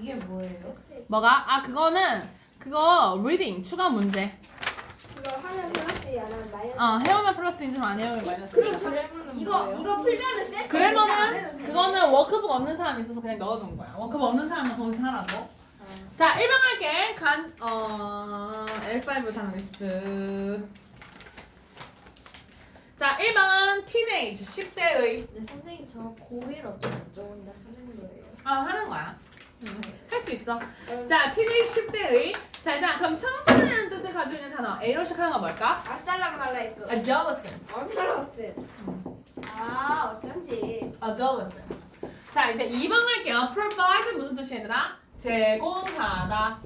이게 뭐예요? 뭐가? 아 그거는 그거 reading 추가 문제. 이거 하면 플러스 안 하면 마이너스. 어 해오면 플러스인지 안 해오면 마이너스인지. 그래머는 이거 뭐예요? 이거 풀면은 셀. 그래머는 그거는 워크북 없는 사람 있어서 그냥 넣어둔 거야. 워크북 없는 사람은 거기서 하라고. 아, 자 1번 할게. 간, 어, L5 단어리스트. 자 1번 teenage 10대의 근데 선생님 저 고1 어떻게 여쭤본다 하는 거예요? 어 하는 거야. 할 수 있어. 자 teenage 10대의 자 일단 그럼 청소년이라는 뜻을 가지고 있는 단어 A로 시작하는 거 뭘까? 아살랑 말라이크. adolescent. 어드러스. 아 어쩐지. adolescent. 자 이제 2번 할게요. provide 무슨 뜻이 얘들아? 제공하다.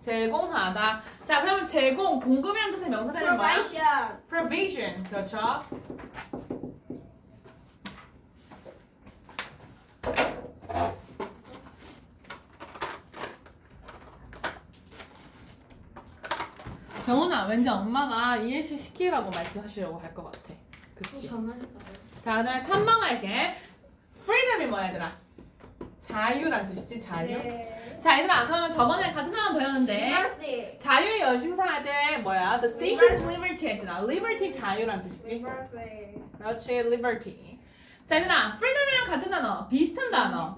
제공하다. 자 그러면 제공, 공급이라는 뜻의 명사 되는 거야? 프로바이션. provision. 그렇죠. 정훈아, 왠지 엄마가 이해시 시키라고 말씀하시려고 할 것 같아. 그치? 전화해봐요. 자, 그다음에 3번 갈게. freedom이 뭐야, 얘들아? 자유란 뜻이지, 자유. 네. 자, 얘들아, 그러면 저번에 같은 단어 배웠는데. 자유의 여신사 할때 뭐야? The station of liberty 했잖아. liberty 자유란 뜻이지. 그렇지, liberty. 자, 얘들아, freedom이랑 같은 단어, 비슷한 단어.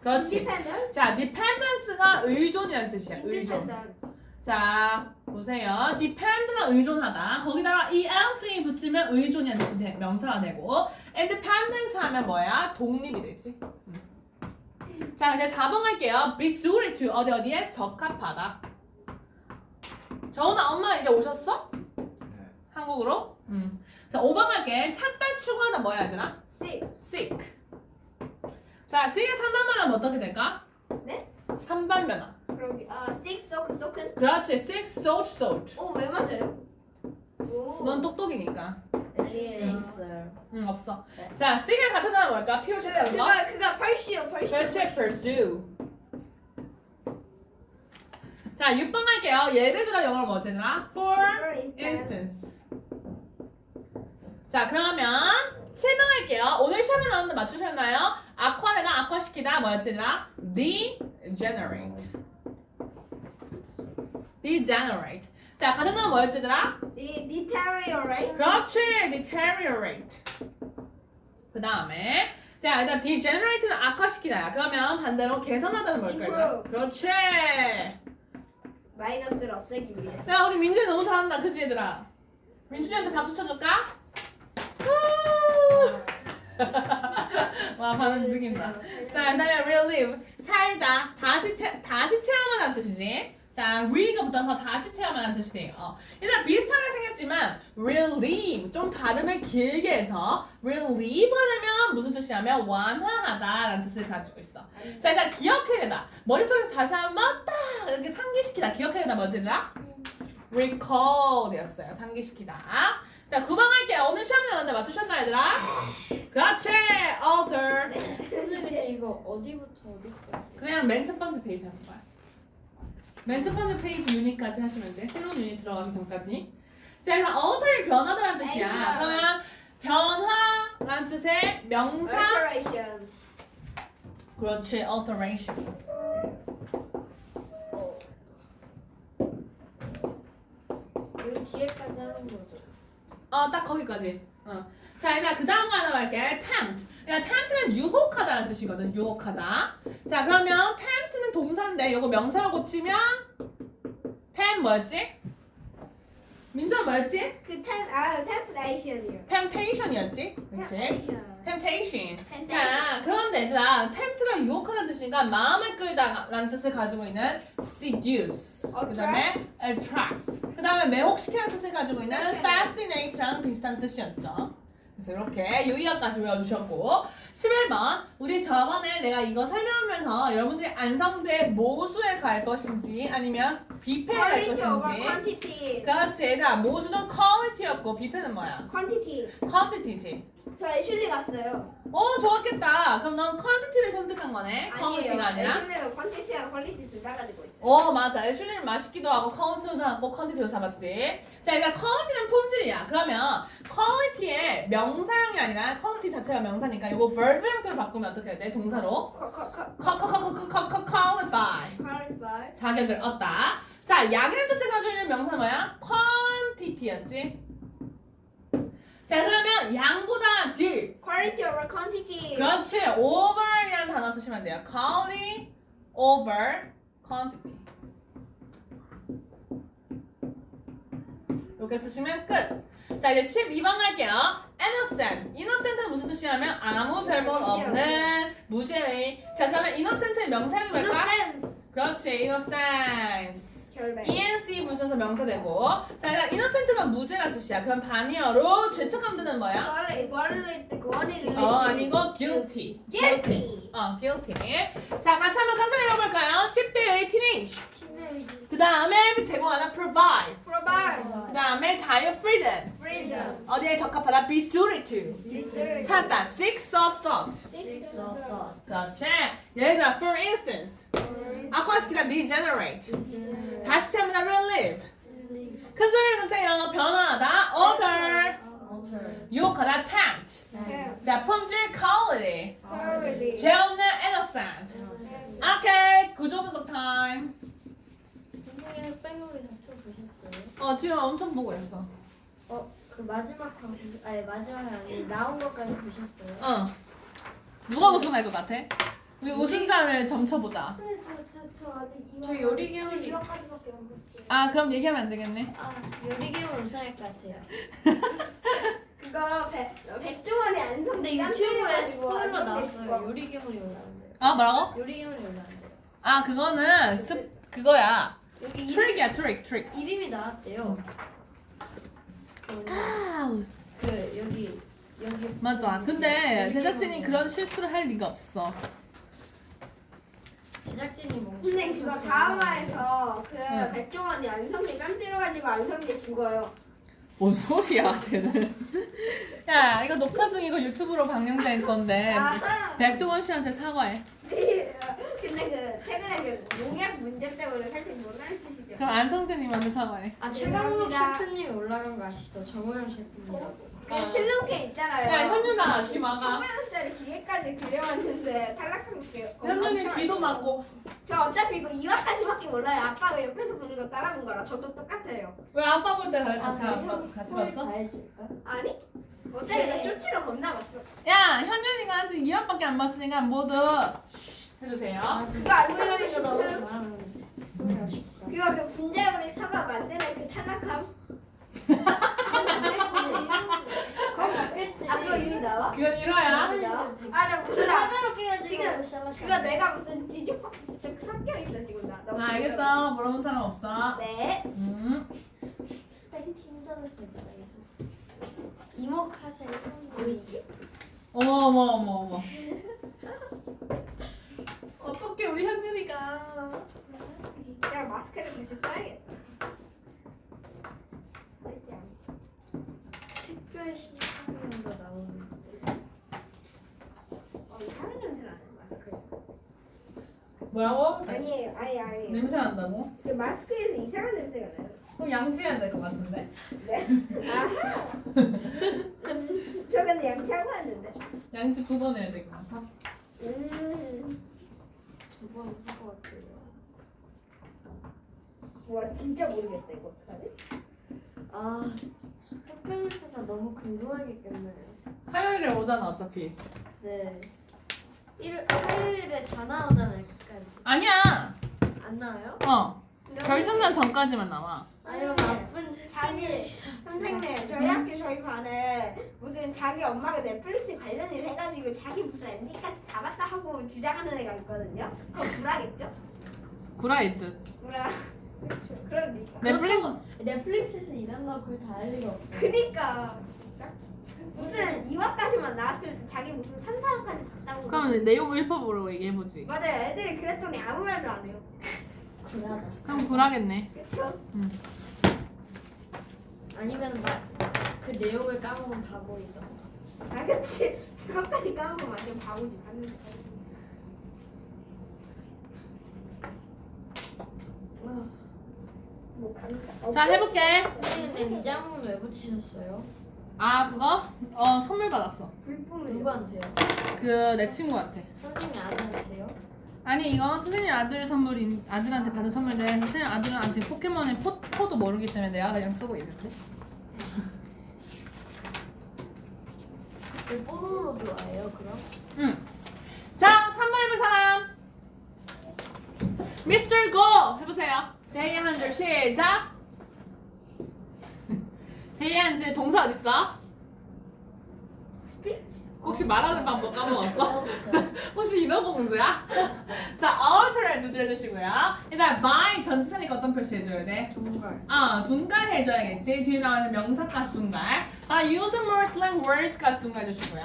그렇지. 자, dependence가 의존이라는 뜻이야. 의존. 인디펜던트. 자, 보세요. depend가 의존하다. 거기다가 else이 붙이면 의존이라는 뜻이 되- 명사가 되고 independence 하면 뭐야? 독립이 되지. 음. 자, 이제 4번 갈게요. be suited to 어디 어디에 적합하다. 정훈아, 엄마 이제 오셨어? 한국으로? 음. 자, 5번 갈게. 찾다, 추구하다 뭐야, 얘들아? 시. seek. 자, seek의 3단변 하면 어떻게 될까? 네? 3단 변화. 그러기. 아 six 소크 소크. 그렇지, seek, sought, sought. 오왜 맞아요? 오. 넌 똑똑이니까. 아니에요. 있어요. 응, 없어. 네. 자, seek의 같은 단어 뭘까? P로 그가 시작하는 거? 그가 그가 펄시오 펄시오. 그렇지, pursue. 자, 6번 할게요. 예를 들어 영어로 뭐지, 얘들아? For instance. 자, 그러면 7번 할게요. 오늘 시험에 나오는데 맞추셨나요? 악화되나 악화시키다 뭐였지, 얘들아? degenerate. Degenerate. 자, 같은 단어 뭐였지, 얘들아? 디 deteriorate. 그렇지, deteriorate. 그 다음에 자, 일단 degenerate는 악화시키다야. 그러면 반대로 개선하다는 뭘까요? Improve. 그렇지. 마이너스를 없애기 위해. 자, 우리 민준이 너무 잘한다, 그치 얘들아? 민준이한테 박수 쳐줄까? 우! 와, 반응 죽인다. 자, 그다음에 relive 살다 다시 체 다시 체험하는 뜻이지. 자, re가 붙어서 다시 체험하는 뜻이 돼요. 어. 일단 비슷하게 생겼지만 relieve 좀 발음을 길게 해서 relieve 하면 무슨 뜻이냐면 완화하다라는 뜻을 가지고 있어. 자, 일단 기억해야 된다. 머릿속에서 다시 한번 딱 이렇게 상기시키다. 기억해야 된다. 뭐지, 얘들아? recall 되었어요. 상기시키다. 자, 9번 할게요. 오늘 시험이 나왔는데 맞추셨나, 얘들아? 그렇지. alter. 선생님 이거 어디부터 어디까지? 그냥 맨 첫 번째 페이지 하는 거야. 맨 첫 번째 페이지 유닛까지 하시면 돼. 새로운 유닛 들어가기 전까지. 자, 그럼 alter이 변하다라는 뜻이야. 그러면 변화라는 뜻의 명사. alteration. 그렇지, alteration. 여기 뒤에까지 하는 거죠. 어, 딱 거기까지. 어. 자, 일단 그 다음 거 하나 할게. tempt. 야, tempt는 유혹하다라는 뜻이거든. 유혹하다. 자, 그러면 tempt는 동사인데 이거 명사로 고치면 tempt 뭐였지? 민주야 뭐였지? 그 temp 아 temptation이요. temptation이었지? 그렇지? temptation. 자, 그런데 얘들아, tempt가 유혹하는 뜻이니까 마음을 끌다라는 뜻을 가지고 있는 seduce. 그 다음에 attract. 그 다음에 매혹시키는 뜻을 가지고 있는 fascinate랑 비슷한 뜻이었죠. 그래서 이렇게 유의어까지 외워주셨고 11번 우리 저번에 내가 이거 설명하면서 여러분들이 안성재 모수에 갈 것인지 아니면 뷔페에 갈 quality over 것인지 quantity. 그렇지 얘들아 모수는 quality였고 뷔페는 뭐야? quantity. quantity지 저 애슐리 갔어요. 어 좋았겠다 그럼 넌 quantity를 선택한 거네 quality가 아니라 애슐리는 quantity랑 quality 둘다 가지고 있어요. 어 맞아 애슐리는 맛있기도 하고 퀄리티도 잡고 퀄리티도 잡았지 자 일단 퀄리티는 품질이야 그러면 퀄리티의 명사형이 아니라 퀄리티 자체가 명사니까 이거 verb 형태로 바꾸면 어떻게 해야 돼 동사로 컷컷컷. 컷컷컷컷컷 자격을 얻다. 자, 양이라는 뜻을 가지고 있는 명사 뭐야? quantity였지. 자, 그러면 양보다 질. quality over quantity. 그렇지. over이라는 단어 쓰시면 돼요. quality over quantity. 이렇게 쓰시면 끝. 자, 이제 12번 갈게요. innocent. innocent는 무슨 뜻이냐면 아무 잘못 없는 무죄의. 자, 그러면 innocent의 명사형이 뭘까? innocence. 그렇지. innocence. 결백. ENC 붙여서 명사되고. 자, 일단 innocent가 무죄란 뜻이야. 그럼 반의어로 죄책감 드는 뭐야? quality quality quantity. 어, 아니고 guilty. guilty. 어, guilty. 자, 같이 한번 천천히 읽어볼까요? 10대 1 teenage. 그 다음에 제공하다 provide. provide. 그 다음에 자유 freedom. freedom. 어디에 적합하다 be suited to. 찾다 seek sought. 그렇지. 들어 for instance. 악화시키다 degenerate. 다시 채우다 relieve. 큰 소리로 보세요. 변화하다 alter. 유혹하다 tempt. 자, 품질 quality. quality. 죄 없는 innocent. 오케이. 구조 분석 타임. 선생님 뺑글이 다쳐 보셨어요? 어, 지금 엄청 보고 있어. 어, 그 마지막 강 아니 마지막이 아니고 나온 것까지 보셨어요? 어. 누가 우승할 것 같아? 우리 우승자를 점쳐보자. 근데 저저 저 아직 이거 저 요리 개월이- 이거까지밖에 안 봤어요. 아, 그럼 얘기하면 안 되겠네. 아 요리개월 우승할 것 같아요. 그거 백 백종원이 안성. 근데 유튜브에 스포일러 나왔어요. 요리개월이 올라온대요. 아, 뭐라고? 요리개월이 올라온대요. 아, 그거는 습 그거야. 여기 트릭이야, 트릭, 트릭. 이름이 나왔대요. 그, 그 여기 여기 맞아. 근데 제작진이 그런 실수를 할 리가 없어. 제작진이 뭐 근데 그거 다음화에서 그 응. 백종원이 안성이 깜 때려가지고 안성이 죽어요. 뭔 소리야, 쟤는. 야, 이거 녹화 중이고 유튜브로 방영될 건데. 아하. 백종원 씨한테 사과해. 근데 그 최근에 그 농약 문제 때문에 살짝 못 알려주시죠. 그럼 안성재님한테 사과해. 아 죄송합니다. 셰프님이 올라간 거 아시죠? 정호영 셰프님이라고. 그 실눈게 있잖아요. 야, 현윤아, 귀 막아. 천만 원짜리 기계까지 들여왔는데 탈락한 게 현윤이 귀도 막고. 저 어차피 이거 2화까지밖에 몰라요. 아빠가 옆에서 보는 거 따라본 거라 저도 똑같아요. 왜 아빠 볼 때 같이, 아, 아빠, 같이 봤어? 아니? 어차피 나 쇼츠로 겁나 봤어. 야, 현윤이가 아직 2화밖에 안 봤으니까 모두 해주세요. 아, 그거 안 싶다. 그거 그 분자요리 사과 만드는 그 탈락함? 아 이미 나와? 그건 1화야. 나와? 아나 그 몰라. 사과로 깨가지고 지금. 그거 내가 무슨 뒤죽박죽 섞여 있어 지금 나. 나 아, 알겠어. 물어본 사람 없어. 네. 음. 팀전을 했다 이모 카세 뭐지? 어머, 어머, 어머, 어머. 어떻게 우리 현윤이가. 내가 마스크를 다시 써야겠다. 특별 신청면도 나오는데 어 이상한 냄새 나는 마스크. 뭐라고? 아니에요, 아니 아니. 냄새 난다고? 그 마스크에서 이상한 냄새가 나요. 그럼 양치해야 될 것 같은데? 네. 아하. 저 근데 양치하고 왔는데. 양치 두 번 해야 될 것 같아. 음. 두번 할것 같아요. 와 진짜 모르겠다 이거 어떡하지? 아 진짜 학교에서 너무 궁금하기 때문에 화요일에 오잖아, 어차피. 네 일, 화요일에 다 나오잖아요 끝까지 아니야! 안 나와요? 어. 결승전 전까지만 나와. 아 이거 나쁜 자기 선생님 저희 학교 저희 반에 무슨 자기 엄마가 넷플릭스 관련 일 해가지고 자기 무슨 엔딩까지 다 봤다 하고 주장하는 애가 있거든요. 그거 불하겠죠? 구라이드. 불하. 그러니까. 넷플릭스. 넷플릭스에서 일한다고 그걸 다할 리가 없어 그니까 무슨 2화까지만 나왔을 때 자기 무슨 3, 4화까지 봤다고. 그럼 내용 읽어보라고 얘기해보지. 맞아요. 애들이 그랬더니 아무 말도 안 해요. 구라다 그럼 구라겠네. 그쵸? 아니면 막그 내용을 까먹은 바보이던가 아 그치. 그것까지 까먹으면 완전 바보지. 봤는데. 뭐 감사. 자, 해볼게. 선생님 이장문 왜 붙이셨어요? 아, 그거? 어, 선물 받았어. 누구한테요? 그, 내 친구한테. 선생님 아들한테요? 아, 아니 이거 선생님 아들 선물인 아들한테 받은 선물인데 선생님 아들은 아직 포켓몬의 포, 포도 모르기 때문에 내가 그냥 쓰고 있는데. 그 뽀로로 좋아해요 그럼? 응. 자, 3번 해볼 사람. Mr. Go 해보세요. 대희 한 줄 시작. 대희 한 줄 동사 어딨어? 혹시 말하는 방법 까먹었어? 혹시 인어공주야? 자, alter를 두줄 해주시고요. 일단 by 전치사니까 어떤 표시 해줘야 돼? 중간 아, 둔갈 해줘야겠지. 뒤에 나오는 명사까지 둔갈. 아, use more slang words까지 둔갈 해주시고요.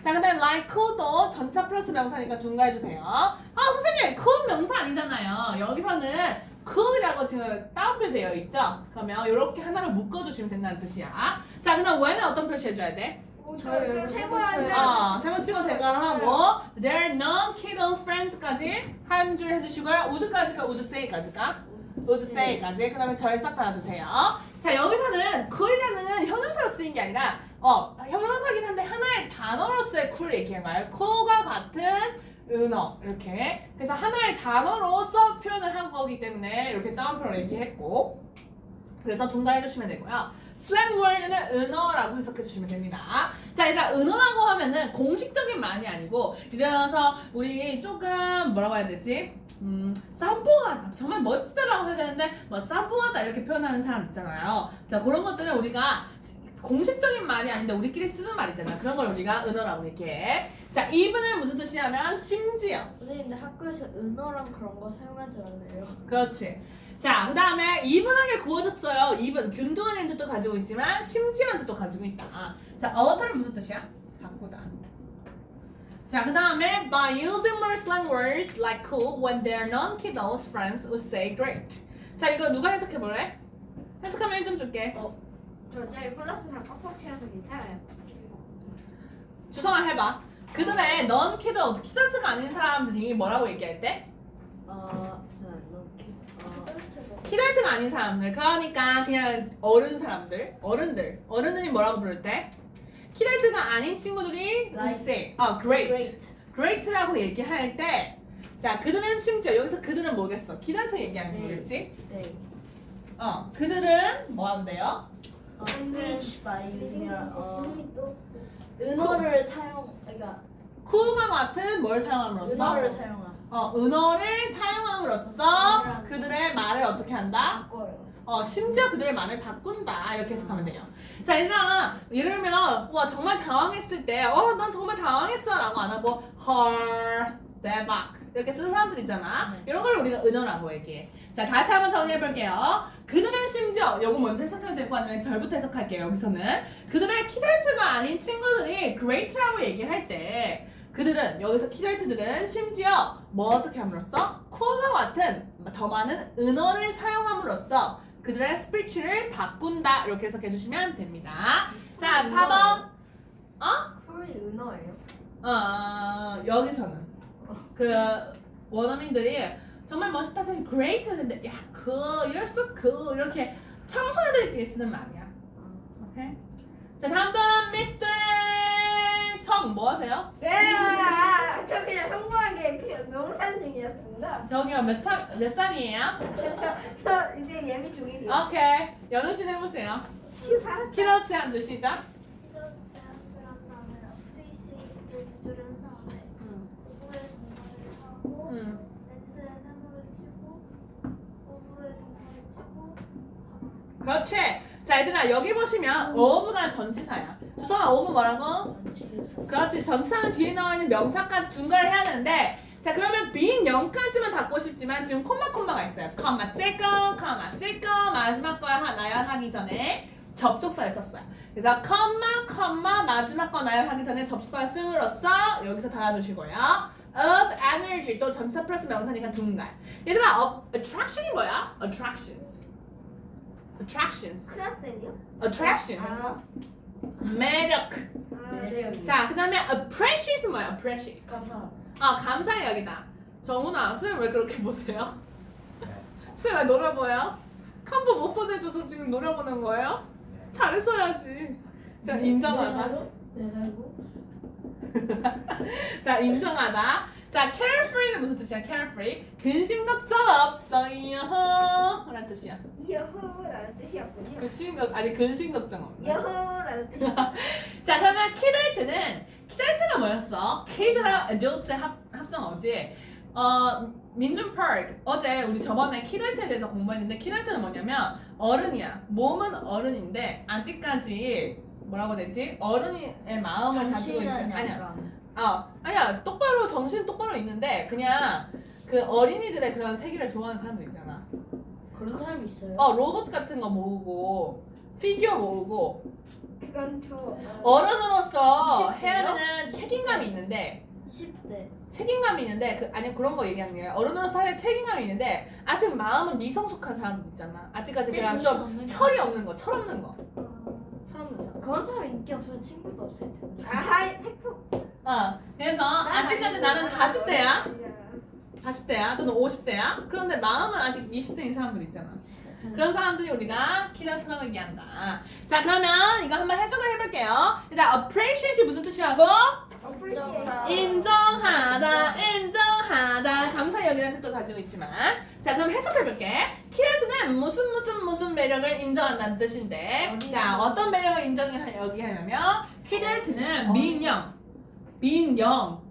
자, 근데 like cool도 전치사 플러스 명사니까 둔갈 해주세요. 아, 선생님, cool 명사 아니잖아요. 여기서는 cool이라고 지금 따옴표 되어 있죠? 그러면 이렇게 하나로 묶어주시면 된다는 뜻이야. 자, 그다음 when은 어떤 표시 해줘야 돼? 저희 여기. 어, 세모 치고 대괄하고 their non-kiddo friends까지 한 줄 해주시고요. would까지가 would say까지가 would say까지 그 다음에 절삭 달아주세요. 자 여기서는 cool이라는 형용사로 쓰인 게 아니라 어 형용사긴 한데 하나의 단어로서의 cool 얘기한 거예요. cool과 같은 은어 이렇게 그래서 하나의 단어로서 표현을 한 거기 때문에 이렇게 따옴표로 얘기했고 그래서 중단 해 주시면 되고요. slang word는 은어라고 해석해 주시면 됩니다. 자, 일단 은어라고 하면은 공식적인 말이 아니고 이래서 우리 조금 뭐라고 해야 되지? 음, 쌈뽕하다. 정말 멋지다라고 해야 되는데 뭐 쌈뽕하다 이렇게 표현하는 사람 있잖아요. 자, 그런 것들은 우리가 공식적인 말이 아닌데 우리끼리 쓰는 말이잖아. 그런 걸 우리가 은어라고 얘기해. 자, even은 무슨 뜻이냐면 심지어. 선생님 근데 학교에서 은어랑 그런 거 사용하지 않아요 그렇지. 자, 그 다음에 이분하게 구워졌어요. 이분 균등한 뜻도 가지고 있지만 심지어는 뜻도 가지고 있다. 자, 어터는 무슨 뜻이야? 바꾸다. 자, 그 다음에 by using more slang words like cool when their non-kiddos friends would say great. 자, 이거 누가 해석해 볼래? 해석하면 1점 줄게. 저 어차피 플러스 다 꽉꽉 채워서 괜찮아요. 주성아 해봐. 그들의 non-kiddo, 키드가 아닌 사람들이 뭐라고 얘기할 때? 어... 어... 키덜트가 아닌 사람들. 그러니까 그냥 어른 사람들 어른들. 어른들이 뭐라고 부를 때? 키덜트가 아닌 친구들이 Like say. 아 great. great. great라고 얘기할 때 자 그들은 심지어 여기서 그들은 뭐겠어? 키덜트 얘기하는 네. 거겠지? 네 어 그들은 뭐 한대요 어, speech by using 어, 재미도 없어. 은어를 사용 그러니까 cool과 같은 뭘 사용함으로써 은어를 사용한 어 은어를 사용함으로써 그들의 말을 어떻게 한다 바꿔요 어, 심지어 그들의 말을 바꾼다. 이렇게 해석하면 돼요. 자, 얘들아, 예를 들면, 와, 정말 당황했을 때, 어, 난 정말 당황했어. 라고 안 하고, 헐, 대박. 이렇게 쓰는 사람들 있잖아. 네. 이런 걸 우리가 은어라고 얘기해. 자, 다시 한번 정리해 볼게요. 그들은 심지어, 요거 먼저 해석해도 되고 아니면 절부터 해석할게요. 여기서는. 그들의 키덜트가 아닌 친구들이 great라고 얘기할 때, 그들은, 여기서 키덜트들은 심지어 뭐 어떻게 함으로써? 쿨과 같은 더 많은 은어를 사용함으로써 그들의 스피치를 바꾼다 이렇게 해석해 주시면 됩니다. 자, 4번. 쿨이 은어예요? 어, 여기서는 그 원어민들이 정말 멋있다 되게 great 했는데 야, 그 you're so cool 이렇게 청소년들끼리 쓰는 말이야. 오케이? 자, 다음 번 미스터 성뭐 하세요? 네, 아, 저 그냥 평범하게 그냥 명상 중이었습니다. 저기요 몇, 살, 몇 살이에요? 저, 저 이제 예비 중이에요. 오케이. 연우 씨 해보세요. 큐사. 키너치 한줄 시 그렇지. 자, 얘들아 여기 보시면 of가 전치사야. 주성아 of 뭐라고? 그렇지. 전치사는 뒤에 나와 있는 명사까지 둔가를 해야 하는데 자 그러면 being 0까지만 닫고 싶지만 지금 콤마 콤마가 있어요. 컴마 찔끔 컴마 찔끔 마지막 거 하- 나열하기 전에 접속사를 썼어요. 그래서 컴마 컴마 마지막 거 나열하기 전에 접속사를 쓰므로써 여기서 달아주시고요. Of energy 또 전치사 플러스 명사니까 둔갈. 얘들아 어, attraction이 뭐야? attractions. attractions. 클라스는요? attraction. 아, 매력. 아, 네. 매력이. 자, 그다음에 appreciate 뭐야? appreciate. 감사합니다 아, 감사의 여기다. 정훈아, 쌤왜 그렇게 보세요? 쌤왜 노려보여? 컴보 못 보내줘서 지금 노려보는 거예요? 잘했어야지. 자, 인정하다. 내라고? 자, 인정하다. 자, 자, carefree는 무슨 뜻이야? carefree. 근심 걱정 없어요. 라는 뜻이야. 여호라는 뜻이었군요. 근심 걱 아니 근심 걱정 없어. 여호라는 뜻이. 자, 그러면 키덜트는 키덜트가 뭐였어? 키드랑 adult의 합, 합성어지. 어, 민준 파크 어제 우리 저번에 키덜트에 대해서 공부했는데 키덜트는 뭐냐면 어른이야. 몸은 어른인데 아직까지 뭐라고 되지? 어른의 마음을 가지고 있지 아니야. 아 아니야 똑바로 정신 똑바로 있는데 그냥 그 어린이들의 그런 세계를 좋아하는 사람들 있잖아. 그런 사람이 있어요. 어 로봇 같은 거 모으고 피규어 모으고 그건 저. 어른으로서 20대요? 해야 되는 책임감이 있는데 10대. 책임감이 있는데 그 아니 그런 거 얘기하는 게 어른으로서 할 책임감이 있는데 아직 마음은 미성숙한 사람 있잖아. 아직까지 그냥 좀 철이 없는 거, 철 없는 거, 철 없는 사람. 그런 사람 인기 없어서 친구도 없을 텐데. 아하. 어 그래서 아직까지 나는 40대야. 40대야 또는 50대야 그런데 마음은 아직 20대인 사람들 있잖아 그런 사람들이 우리가 키단트라고 얘기한다 자 그러면 이거 한번 해석을 해볼게요 일단 appreciate이 무슨 뜻이라고? 인정하다 인정 하다 감사 여기라는 뜻도 가지고 있지만 자 그럼 해석해볼게 키단트는 무슨 무슨 무슨 매력을 인정한다는 뜻인데 어린이. 자 어떤 매력을 인정해 여기 하냐면 키단트는 민영 민영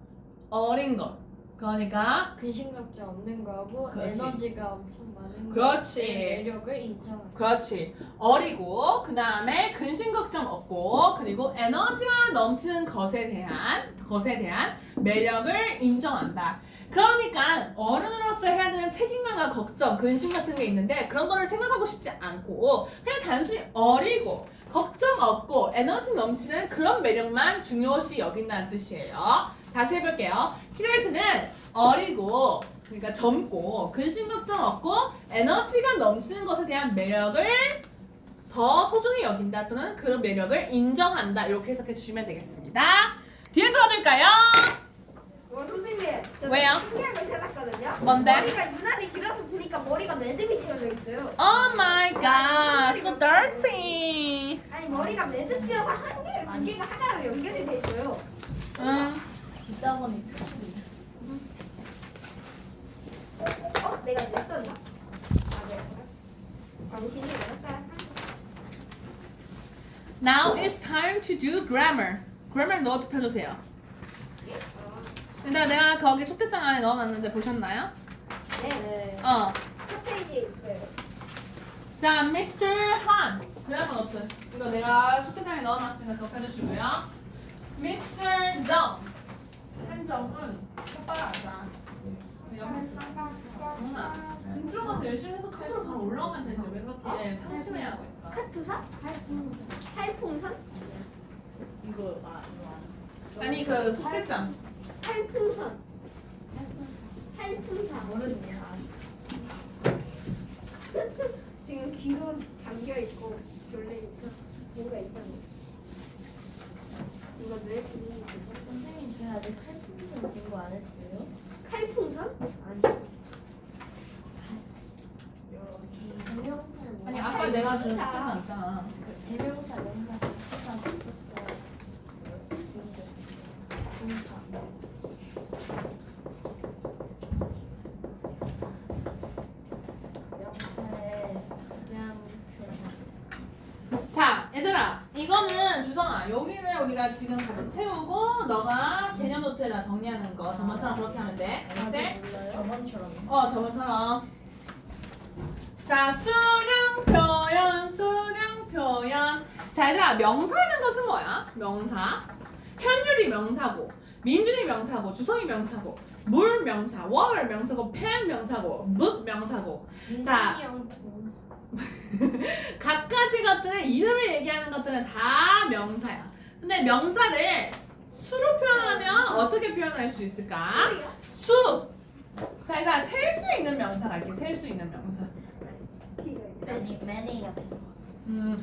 어린 것 그러니까 근심 걱정 없는 거하고 그렇지. 에너지가 엄청 많은 그렇지. 거의 매력을 인정. 그렇지. 어리고 그 다음에 근심 걱정 없고 그리고 에너지가 넘치는 것에 대한 것에 대한 매력을 인정한다. 그러니까 어른으로서 해야 되는 책임감과 걱정, 근심 같은 게 있는데 그런 거를 생각하고 싶지 않고 그냥 단순히 어리고 걱정 없고 에너지 넘치는 그런 매력만 중요시 여긴다는 뜻이에요. 다시 해볼게요. 키레이트는 어리고 그러니까 젊고 근심 걱정 없고 에너지가 넘치는 것에 대한 매력을 더 소중히 여긴다 또는 그런 매력을 인정한다 이렇게 해석해 주시면 되겠습니다. 뒤에서 받을까요? 어, 선생님. 저 왜요? 신기한 걸 찾았거든요. 뭔데? 머리가 유난히 길어서 보니까 머리가 매듭이 씌워져 있어요. Oh my god, so dirty. 아니 머리가 매듭 씌어서 한 개, 두 개가 하나로 연결이 돼 있어요. 응. 어? 내가 냈었나? 아, 네. 당신이 냈어요. Now it's time to do grammar. grammar 노트 펴주세요. 일단 내가 거기 숙제장 안에 넣어놨는데 보셨나요? 네. 네. 어. 첫 페이지에 있어요. 자, Mr. Han. 그래머 노트. 이거 내가 숙제장에 넣어놨으니까 그거 펴주시고요. Mr. Jung. 한정은 똑바로. 옆에 누나. 공 들어가서 열심히 해서 카메라 바로 올라오면 되지. 왜 그렇게 상심해 하고 있어? 카투사? 탈풍선? 이거 아 이거 아니 그 숙제장. 탈풍선. 탈풍선. 모르겠네. 지금 귀로 잠겨 있고 졸리니까 뭔가 이상해. 이거 왜 들리는 거지? 선생님 저희 아직 칼품선 공부 안 했어요? 칼풍선? 아니. 여기 대명사는 아니 뭐? 아까 내가 준 숙제장 있잖아. 그 대명사, 명사, 부사 없었어요. 동사. 명사의 수량 표현. 자, 얘들아, 이거는 주성아, 여기를 우리가 지금 같이 채우고 너가 개념 노트에다 정리하는 거 저번처럼 그렇게 하면 돼. 알겠지? 몰라요? 저번처럼. 어, 저번처럼. 자, 수량 표현, 수량 표현. 자, 얘들아, 명사라는 것은 뭐야? 명사. 현율이 명사고, 민준이 명사고, 주성이 명사고, 물 명사, 월 명사고, 펜 명사고, 묵 명사고. 자. 동사. 각가지 것들의 이름을 얘기하는 것들은 다 명사야. 근데 명사를 수로 표현하면 어떻게 표현할 수 있을까? 수. 자, 일단 셀수 있는 명사가 이렇게 셀 수 있는 명사. 매니 매니 같은 거. 음,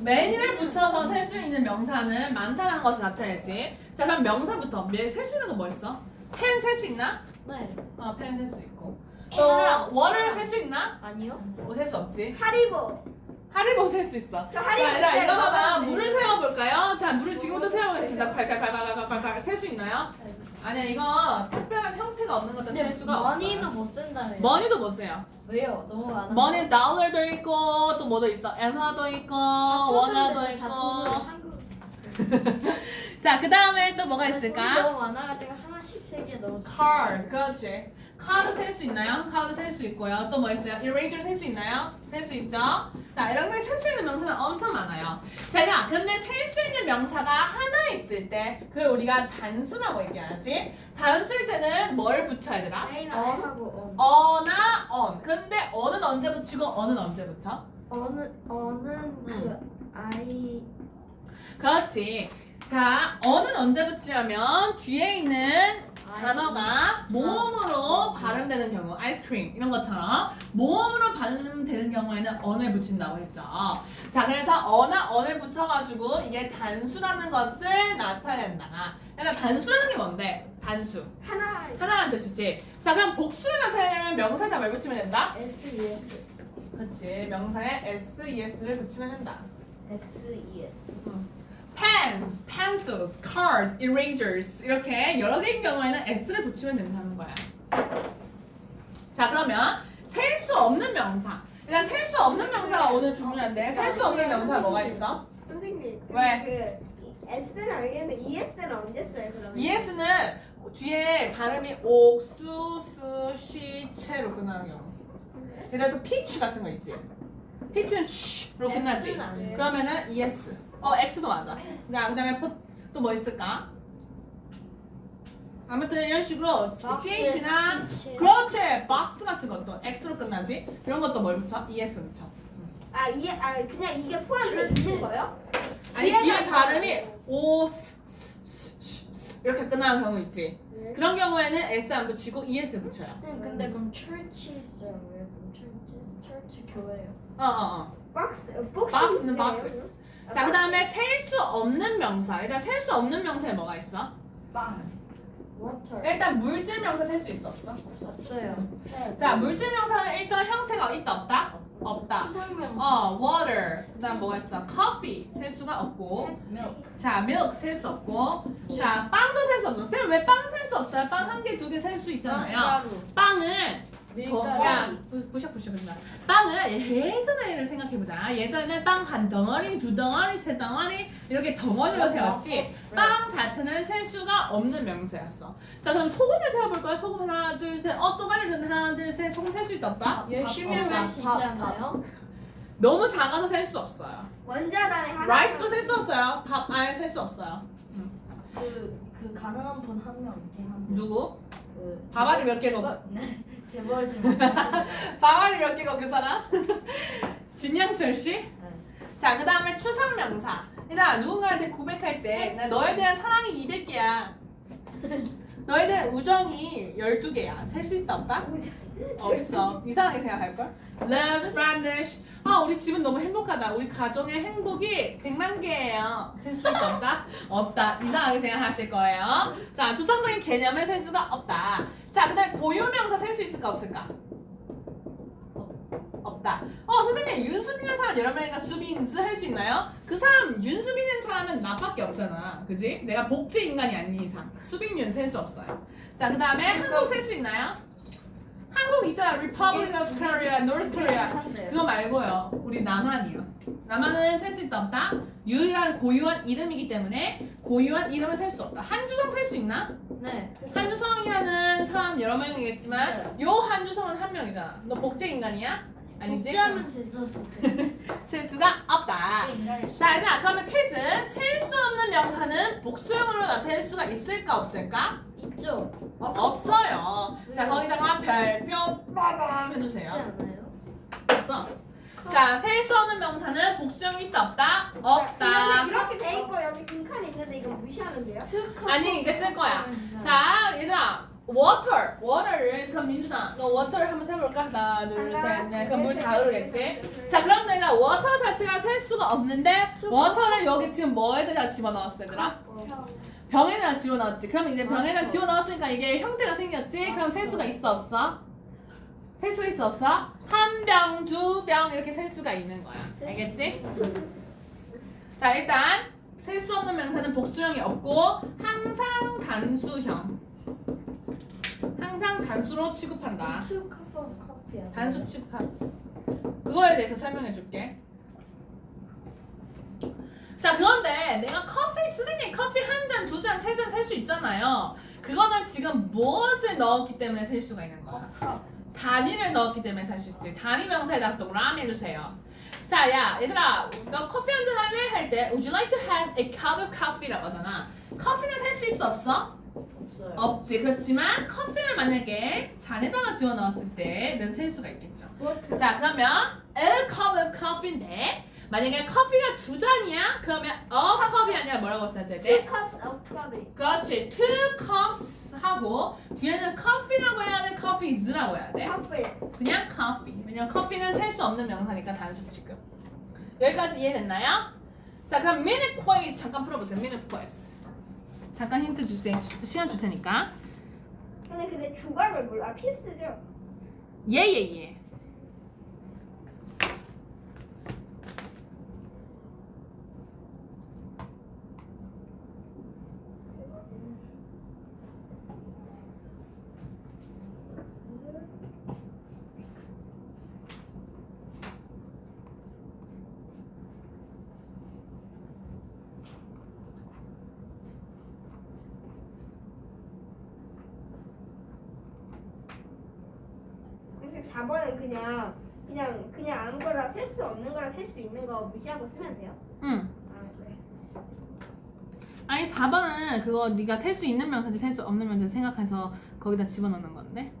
many를 붙여서 셀 수 있는 명사는 많다는 것을 나타내지. 자, 그럼 명사부터 셀수 있는 건뭐 있어? 펜 셀 수 있나? 네. 어, 펜셀 수 있고. 또 월을 셀 수 있나? 아니요. 어, 셀수 없지. 하리보. 하리보 셀 수 있어. 저 자, 하리보. 얘들아 있어요. 이거 봐봐. 네. 물을 세워 볼까요? 자, 물을 지금부터 세워 보겠습니다. 콸콸콸콸콸콸콸 셀수 있나요? 아니야 이거 특별한 형태가 없는 것도 셀 수가 머니도 없어요. 못 쓴다며. 머니도 못 써요. 왜요? 너무 많아. 머니 달러도 있고 또 뭐도 있어? 엔화도 있고 원화도 있고. 한국. 자, 그 다음에 또 뭐가 돈이 있을까? 너무 많아가지고 하나씩 세 개 넣어. card. 그렇지. 카드 셀 수 있나요? 카드 셀 수 있고요. 또 뭐 있어요? eraser 셀수 있나요? 셀 수 있죠? 자, 이런 거셀수 있는 명사는 엄청 많아요. 자, 근데 셀 수 있는 명사가 하나 있을 때 그걸 우리가 단수라고 얘기하지. 단수일 때는 뭘 붙여야 되나? 아이나 어? 하고 어. 어나 on. 근데 어는 언제 붙이고 어는 언제 붙여? 어느 어느 그 아이 그렇지. 자, 어는 언제 붙이려면 뒤에 있는 단어가 모음으로 발음되는 경우, 아이스크림 이런 것처럼 모음으로 발음되는 경우에는 언을 붙인다고 했죠. 자, 그래서 어나 언을 붙여가지고 이게 단수라는 것을 나타낸다. 그러니까 단수라는 게 뭔데? 단수. 하나 하나라는 뜻이지. 자, 그럼 복수를 나타내려면 명사에다 뭘 붙이면 된다? S E S 그렇지. 명사에 s, es를 붙이면 된다. S E S. pens, pencils, cars, erasers 이렇게 여러 개인 경우에는 s를 붙이면 된다는 거야. 자 그러면 셀 수 없는 명사. 일단 셀 수 없는 명사가 오늘 중요한데 셀 수 없는 명사가 뭐가 있어? 선생님 왜? 그 S는 알겠는데 ES는 언제 써요 그러면? ES는 뒤에 발음이 옥수수시체로 끝나는 경우. 그래서 peach 같은 거 있지. peach는 로 끝나지. 그러면은 ES. 어, X도 맞아. 자, 그다음에 또 뭐 있을까? 아무튼 이런 식으로 CH나 그렇지. 박스 같은 것도 X로 끝나지. 이런 것도 뭘 붙여? ES 붙여. 아 이게 아 그냥 이게 포함되어 있는 거요? 아니 뒤에 발음이. O 스, 스, 스, 스, 스 이렇게 끝나는 경우 있지. 네. 그런 경우에는 S 안 붙이고 ES 붙여요. 쌤 근데 그럼 church 있어요. 왜 그럼 church? church 교회요. 어, 어, 어. 박스 어, 복싱 박스는. 아, 자, 그 다음에 셀 수 없는 명사. 일단 셀 수 없는 명사에 뭐가 있어? 빵. water. 일단 물질 명사 셀 수 있어 없어? 없어요. 자, 물질 명사는 일정한 형태가 있다 없다? 없다. 어, water. 그 다음 뭐가 있어? coffee 셀 수가 없고. milk. 자, milk 셀 수 없고. 자, 빵도 셀 수 없어. 쌤, 왜 빵은 셀 수 없어요? 빵 한 개, 두 개 셀 수 있잖아요. 빵을 더, 밀가루. 야, 부- 부셔부셔 그런다. 빵을 예전에를 생각해보자. 예전에는 빵 한 덩어리, 두 덩어리, 세 덩어리 이렇게 덩어리로 세웠지. 빵 자체는 셀 수가 없는 명사였어. 자, 그럼 소금을 세어볼까요? 소금 하나, 둘, 셋. 어, 쪼가리 전 하나, 둘, 셋. 소금 셀 수 있다 없다? 열심히 없다. 할수 있잖아요. 너무 작아서 셀 수 없어요. 원자단에 하나 라이스도 셀 수 없어요. 밥, 알 셀 수 없어요. 그, 그 가능한 분 한 명 있긴 한데. 누구? 그 밥알이 몇 개고? 재벌- 네. 못하시잖아요. 밥알이 몇 개고 그 사람? 진양철 씨? 자, 그 다음에 추상명사. 일단 누군가한테 고백할 때, 나 너에 대한 사랑이 200개야. 너에 대한 우정이 12개야. 셀 수 있다 없다? 없어. 이상하게 생각할걸? Love, friendship. 아, 우리 집은 너무 행복하다. 우리 가정의 행복이 100만 개예요. 셀 수 있다 없다? 없다. 이상하게 생각하실 거예요. 자, 추상적인 개념을 셀 수가 없다. 고유명사 셀 수 있을까 없을까? 없다. 어 선생님 윤수빈이라는 사람 여러 명이니까 수빈즈 할수 있나요? 그 사람 윤수빈인 사람은 나밖에 없잖아. 그지? 내가 복제 인간이 아닌 이상 수빈윤 셀 수 없어요. 자 그 다음에 한국 셀 수 있나요? 한국 있잖아. Republic of Korea, North Korea. 그거 말고요. 우리 남한이요. 남한은 셀 수 있다 없다? 유일한 고유한 이름이기 때문에 고유한 이름을 셀수 없다. 한주성 셀 수 있나? 네. 한주성이라는 사람 여러 명이겠지만 요 한주성은 한 명이잖아. 너 복제 인간이야? 아니지? 복제하면 되죠. 셀 수가 없다. 자, 얘들아, 그러면 퀴즈. 셀 수 없는 명사는 복수형으로 나타낼 수가 있을까 없을까? 있죠. 없어요. 자? 거기다가 별표 빠밤 해주세요. 않아요? 없어. 자, 셀 수 없는 명사는 복수형이 있다 없다? 없다. 근데 이렇게 돼 있고 여기 빈칸 있는데 이거 무시하면 돼요? 아니, 이제 쓸 거야. 자, 얘들아. water, water를 그럼 민준아, 너 water를 한번 세볼까? 하나, 둘, 셋, 넷. 그럼 물 다 흐르겠지? 자, 그럼 얘들아, water 자체가 셀 수가 없는데 water를 여기 지금 뭐에다가 집어넣었어, 얘들아? 병에다가 집어넣었지. 그럼 이제 병에다 그렇죠. 집어넣었으니까 이게 형태가 생겼지? 그럼 셀 수가 있어, 없어? 셀수 있어, 없어? 한 병, 두 병 이렇게 셀 수가 있는 거야. 알겠지? 자, 일단 셀수 없는 명사는 복수형이 없고 항상 단수형. 항상 단수로 취급한다. Coffee. 단수 취급한. 그거에 대해서 설명해 줄게. 자 그런데 내가 커피 선생님 커피 잔셀수 있잖아요. 그거는 지금 무엇을 넣었기 때문에 셀 수가 있는 거야. 단위를 넣었기 때문에 살수 있어요. 단위 명사에다가 동그라미 해주세요. 자, 야, 얘들아, 너 커피 한 잔 할래? 할 때, Would you like to have a cup of coffee라고 하잖아. 커피는 살수 있어 없어? 없어요. 없지. 그렇지만 커피를 만약에 잔에다가 집어 넣었을 때는 셀 수가 있겠죠. 뭐 자, 그러면 a cup of coffee인데 만약에 커피가 두 잔이야? 그러면 a cup이 아니라 뭐라고 써줘야 two 돼? cups of coffee. 그렇지. two cups 하고 뒤에는 coffee라고 해야 돼? coffees라고 해야 돼? 커피. 그냥 커피. 왜냐면 커피는 셀 수 없는 명사니까 단수 취급. 여기까지 이해됐나요? 자, 그럼 minute quiz 잠깐 풀어보세요. minute quiz. 잠깐 힌트 주세요. 주- 시간 줄 테니까. 근데 근데 조각을 몰라. 피스죠. 예예예. 그래서 4번은 그냥 그냥 그냥 아무거나 셀 수 없는 거랑 셀 수 있는 거 무시하고 쓰면 돼요. 응. 아 그래. 아니 4번은 그거 네가 셀 수 있는 명사지 셀 수 없는 명사지 생각해서 거기다 집어넣는 건데.